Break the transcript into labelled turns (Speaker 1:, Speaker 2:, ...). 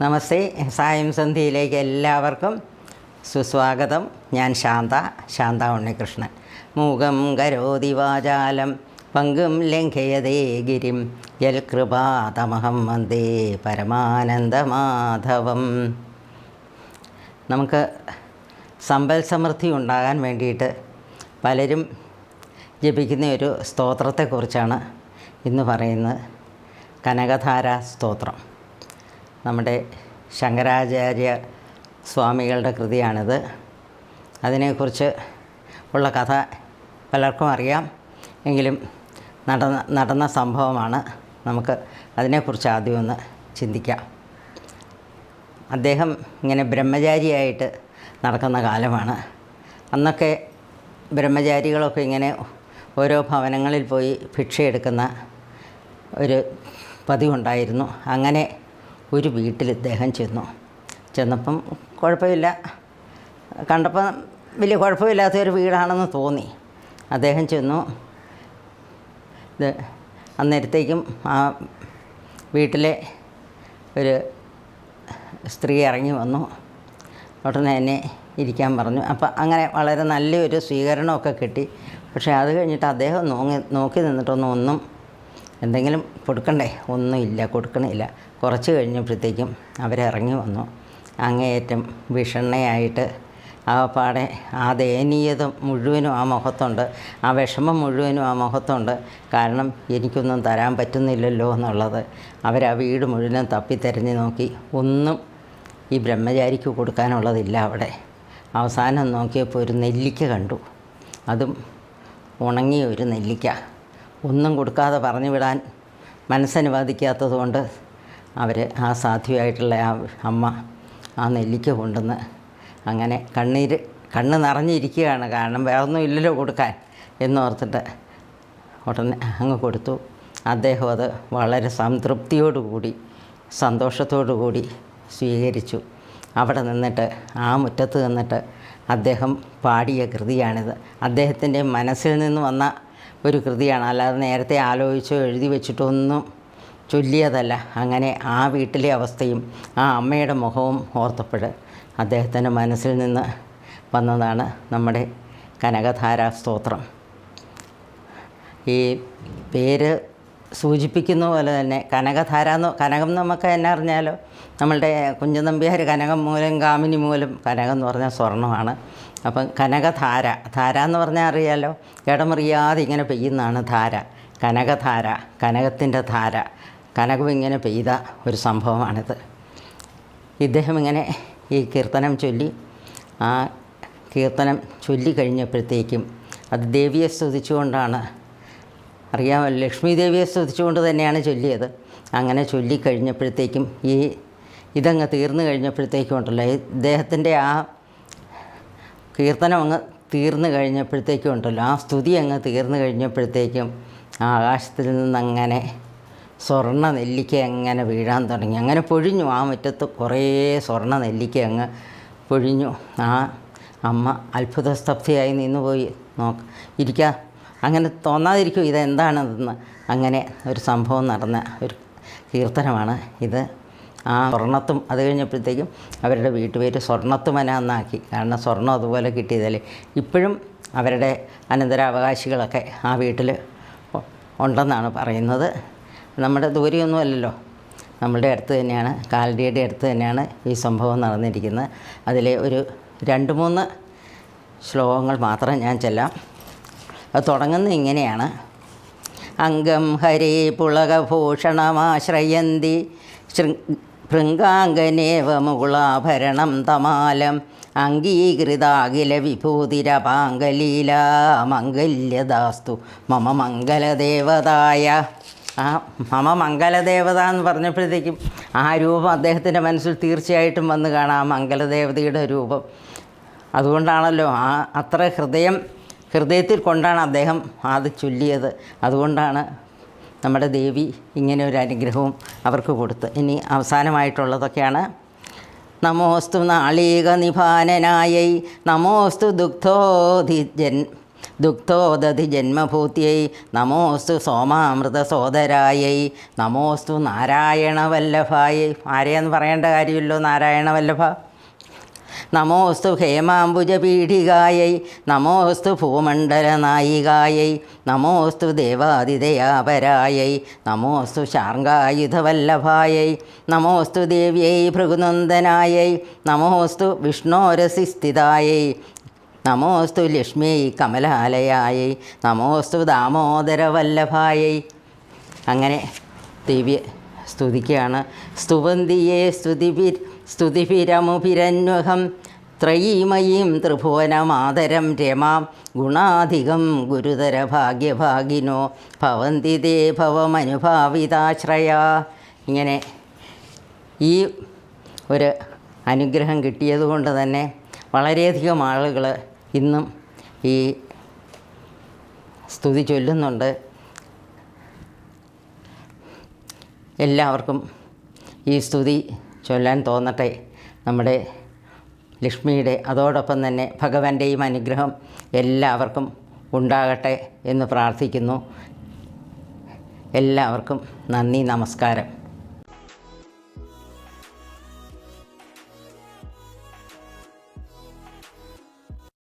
Speaker 1: നമസ്തേ. സായം സന്ധ്യയിലേക്ക് എല്ലാവർക്കും സുസ്വാഗതം. ഞാൻ ശാന്ത ശാന്ത ഉണ്ണികൃഷ്ണൻ. മൂകം കരോതി വാചാലം പങ്കും ലംഘയതേ ഗിരിം. യൽകൃപാതമഹം വന്ദേ പരമാനന്ദമാധവം. നമുക്ക് സമ്പൽ സമൃദ്ധി ഉണ്ടാകാൻ വേണ്ടിയിട്ട് പലരും ജപിക്കുന്ന ഒരു സ്തോത്രത്തെക്കുറിച്ചാണ് ഇന്ന് പറയുന്നത്. കനകധാര സ്തോത്രം. നമ്മുടെ ശങ്കരാചാര്യ സ്വാമികളുടെ കൃതിയാണിത്. അതിനെക്കുറിച്ച് ഉള്ള കഥ പലർക്കും അറിയാം. എങ്കിലും നടന്ന നടന്ന സംഭവമാണ് നമുക്ക് അതിനെക്കുറിച്ച് ആദ്യം ഒന്ന് ചിന്തിക്കാം. അദ്ദേഹം ഇങ്ങനെ ബ്രഹ്മചാരിയായിട്ട് നടക്കുന്ന കാലമാണ്. അന്നൊക്കെ ബ്രഹ്മചാരികളൊക്കെ ഇങ്ങനെ ഓരോ ഭവനങ്ങളിൽ പോയി ഭിക്ഷയെടുക്കുന്ന ഒരു പതിവുണ്ടായിരുന്നു. അങ്ങനെ ഒരു വീട്ടിൽ ഇദ്ദേഹം ചെന്നു. ചെന്നപ്പം കുഴപ്പമില്ല. കണ്ടപ്പം വലിയ കുഴപ്പമില്ലാത്ത ഒരു വീടാണെന്ന് തോന്നി. അദ്ദേഹം ചെന്നു. ഇത് അന്നേരത്തേക്കും ആ വീട്ടിലെ ഒരു സ്ത്രീ ഇറങ്ങി വന്നു. ഉടനെ എന്നെ ഇരിക്കാൻ പറഞ്ഞു. അപ്പം അങ്ങനെ വളരെ നല്ലൊരു സ്വീകരണമൊക്കെ കിട്ടി. പക്ഷേ അത് കഴിഞ്ഞിട്ട് അദ്ദേഹം നോങ്ങി നോക്കി നിന്നിട്ടൊന്നും ഒന്നും എന്തെങ്കിലും കൊടുക്കണ്ടേ? ഒന്നുമില്ല കൊടുക്കണില്ല. കുറച്ച് കഴിഞ്ഞപ്പോഴത്തേക്കും അവരിറങ്ങി വന്നു. അങ്ങേയറ്റം ഭീഷണയായിട്ട് ആ പാടെ ആ ദയനീയത മുഴുവനും ആ മുഖത്തുണ്ട്. ആ വിഷമം മുഴുവനും ആ മുഖത്തുണ്ട്. കാരണം എനിക്കൊന്നും തരാൻ പറ്റുന്നില്ലല്ലോ എന്നുള്ളത്. അവർ ആ വീട് മുഴുവനും തിരഞ്ഞു നോക്കി. ഒന്നും ഈ ബ്രഹ്മചാരിക്ക് കൊടുക്കാനുള്ളതില്ല അവിടെ. അവസാനം നോക്കിയപ്പോൾ ഒരു നെല്ലിക്ക കണ്ടു. അതും ഉണങ്ങിയ ഒരു നെല്ലിക്ക. ഒന്നും കൊടുക്കാതെ പറഞ്ഞു വിടാൻ മനസ്സനുവാദിക്കാത്തതുകൊണ്ട് അവർ ആ സാധ്യമായിട്ടുള്ള ആ അമ്മ ആ നെല്ലിക്ക കൊണ്ടുവന്ന് അങ്ങനെ കണ്ണീര് കണ്ണ് നിറഞ്ഞിരിക്കുകയാണ്. കാരണം വേറൊന്നും ഇല്ലല്ലോ കൊടുക്കാൻ എന്നോർത്തിട്ട് ഉടനെ അങ്ങ് കൊടുത്തു. അദ്ദേഹം അത് വളരെ സംതൃപ്തിയോടുകൂടി കൂടി സ്വീകരിച്ചു. അവിടെ നിന്നിട്ട് ആ മുറ്റത്ത് നിന്നിട്ട് അദ്ദേഹം പാടിയ കൃതിയാണിത്. അദ്ദേഹത്തിന്റെ മനസ്സിൽ നിന്ന് വന്ന ഒരു കൃതിയാണ്. അല്ലാതെ നേരത്തെ ആലോചിച്ചോ എഴുതി വെച്ചിട്ടൊന്നും ചൊല്ലിയതല്ല. അങ്ങനെ ആ വീട്ടിലെ അവസ്ഥയും ആ അമ്മയുടെ മുഖവും ഓർത്തപ്പോൾ അദ്ദേഹത്തിന്റെ മനസ്സിൽ നിന്ന് വന്നതാണ് നമ്മുടെ കനകധാരാ സ്തോത്രം ഈ പേര് സൂചിപ്പിക്കുന്ന പോലെ തന്നെ കനകധാര എന്ന് കനകം നമുക്ക് എന്നെ അറിഞ്ഞാലോ? നമ്മളുടെ കുഞ്ചനമ്പ്യാർ കനകം മൂലം കാമിനി മൂലം കനകം എന്ന് പറഞ്ഞാൽ സ്വർണമാണ് അപ്പം കനകധാര ധാര എന്ന് പറഞ്ഞാൽ അറിയാലോ? ഇടമറിയാതെ ഇങ്ങനെ പെയ്യുന്നതാണ് ധാര. കനകധാര കനകത്തിന്റെ ധാര. കനകം ഇങ്ങനെ പെയ്ത ഒരു സംഭവമാണിത്. ഇദ്ദേഹം ഇങ്ങനെ ഈ കീർത്തനം ചൊല്ലി ആ കീർത്തനം ചൊല്ലിക്കഴിഞ്ഞപ്പോഴത്തേക്കും അത് ദേവിയെ സ്തുതിച്ചുകൊണ്ടാണ് അറിയാമല്ലോ ലക്ഷ്മി ദേവിയെ സ്തുതിച്ചുകൊണ്ട് തന്നെയാണ് ചൊല്ലിയത്. അങ്ങനെ ചൊല്ലിക്കഴിഞ്ഞപ്പോഴത്തേക്കും ഈ ഇതങ്ങ് തീർന്നു കഴിഞ്ഞപ്പോഴത്തേക്കും ഉണ്ടല്ലോ ഇദ്ദേഹത്തിന്റെ ആ കീർത്തനം അങ്ങ് തീർന്നു കഴിഞ്ഞപ്പോഴത്തേക്കും ഉണ്ടല്ലോ ആ സ്തുതി അങ്ങ് തീർന്നു കഴിഞ്ഞപ്പോഴത്തേക്കും ആകാശത്തിൽ നിന്നങ്ങനെ സ്വർണ നെല്ലിക്ക അങ്ങനെ വീഴാൻ തുടങ്ങി. അങ്ങനെ പൊഴിഞ്ഞു ആ മുറ്റത്ത് കുറേ സ്വർണ നെല്ലിക്ക അങ്ങ് പൊഴിഞ്ഞു. ആ അമ്മ അത്ഭുത സ്തബ്ധയായി നിന്നുപോയി. നോക്ക ഇരിക്കുക അങ്ങനെ തോന്നാതിരിക്കും ഇതെന്താണെന്ന്. അങ്ങനെ ഒരു സംഭവം നടന്ന ഒരു കീർത്തനമാണ് ഇത്. ആ സ്വർണത്തും അത് കഴിഞ്ഞപ്പോഴത്തേക്കും അവരുടെ വീട്ടുപേര് സ്വർണത്തുമന എന്നാക്കി കാരണം സ്വർണം അതുപോലെ കിട്ടിയതല്ലേ. ഇപ്പോഴും അവരുടെ അനന്തരാവകാശികളൊക്കെ ആ വീട്ടിൽ ഉണ്ടെന്നാണ് പറയുന്നത്. നമ്മുടെ ദൂരെയൊന്നും അല്ലല്ലോ. നമ്മളുടെ അടുത്ത് തന്നെയാണ് കാലടിയുടെ അടുത്ത് തന്നെയാണ് ഈ സംഭവം നടന്നിരിക്കുന്നത്. അതിലെ ഒരു രണ്ട് മൂന്ന് ശ്ലോകങ്ങൾ മാത്രം ഞാൻ ചെല്ലാം. അത് തുടങ്ങുന്നത് ഇങ്ങനെയാണ്. അംഗം ഹരി പുളകഭൂഷണമാശ്രയന്തി ശൃംഗാംഗനേവ മുകുളാഭരണം തമാലം അംഗീകൃതാഖില വിഭൂതിരപാങ്കലീല മംഗല്യദാസ്തു മമ മംഗലദേവതായ. ആ മമ മംഗലദേവത എന്ന് പറഞ്ഞപ്പോഴത്തേക്കും ആ രൂപം അദ്ദേഹത്തിന്റെ മനസ്സിൽ തീർച്ചയായിട്ടും വന്ന് കാണാം മംഗലദേവതയുടെ രൂപം. അതുകൊണ്ടാണല്ലോ ആ അത്ര ഹൃദയം ഹൃദയത്തിൽ കൊണ്ടാണ് അദ്ദേഹം അത് ചൊല്ലിയത്. അതുകൊണ്ടാണ് നമ്മുടെ ദേവി ഇങ്ങനെ ഒരു അനുഗ്രഹവും അവർക്ക് കൊടുത്ത്. ഇനി അവസാനമായിട്ടുള്ളതൊക്കെയാണ്. നമോസ്തു നാളീക നിഭാനനായൈ നമോസ്തു ദുഗ്ധോധിജൻ ദുഗ്ധോദധി ജന്മഭൂത്യൈ നമോസ്തു സോമാമൃത സോദരായൈ നമോസ്തു നാരായണവല്ലഭായൈ. ആരെയെന്ന് പറയേണ്ട കാര്യമില്ലോ നാരായണ വല്ലഭ നമോസ്തു ഹേമാംബുജപീഠികായൈ നമോസ്തു ഭൂമണ്ഡലനായികായൈ നമോസ്തു ദേവാതിദയാപരായൈ നമോസ്തു ശാർങ്കായുധവല്ലഭായൈ നമോസ്തു ദേവ്യൈ ഭൃഗുനന്ദനായൈ നമോസ്തു വിഷ്ണോരസി സ്ഥിതായൈ നമോസ്തു ലക്ഷ്മി കമലാലയായൈ നമോസ്തു ദാമോദരവല്ലഭായൈ. അങ്ങനെ ദിവ്യ സ്തുതിക്കുകയാണ്. സ്തുവന്തിയെ സ്തുതിപി സ്തുതിഭിരമുഭിരന്വഹം. ത്രയീമയീം ത്രിഭുവനമാതരം രമാം. ഗുണാധികം ഗുരുതര ഭാഗ്യഭാഗിനോ ഭവന്തി ദേഭവമനുഭാവിതാശ്രയ ഇങ്ങനെ ഈ ഒരു അനുഗ്രഹം കിട്ടിയതുകൊണ്ട് തന്നെ വളരെയധികം ആളുകൾ ഇന്നും ഈ സ്തുതി ചൊല്ലുന്നുണ്ട്. എല്ലാവർക്കും ഈ സ്തുതി ചൊല്ലാൻ തോന്നട്ടെ. നമ്മുടെ ലക്ഷ്മിയുടെ അതോടൊപ്പം തന്നെ ഭഗവാന്റെയും അനുഗ്രഹം എല്ലാവർക്കും ഉണ്ടാകട്ടെ എന്ന് പ്രാർത്ഥിക്കുന്നു. എല്ലാവർക്കും നന്ദി നമസ്കാരം.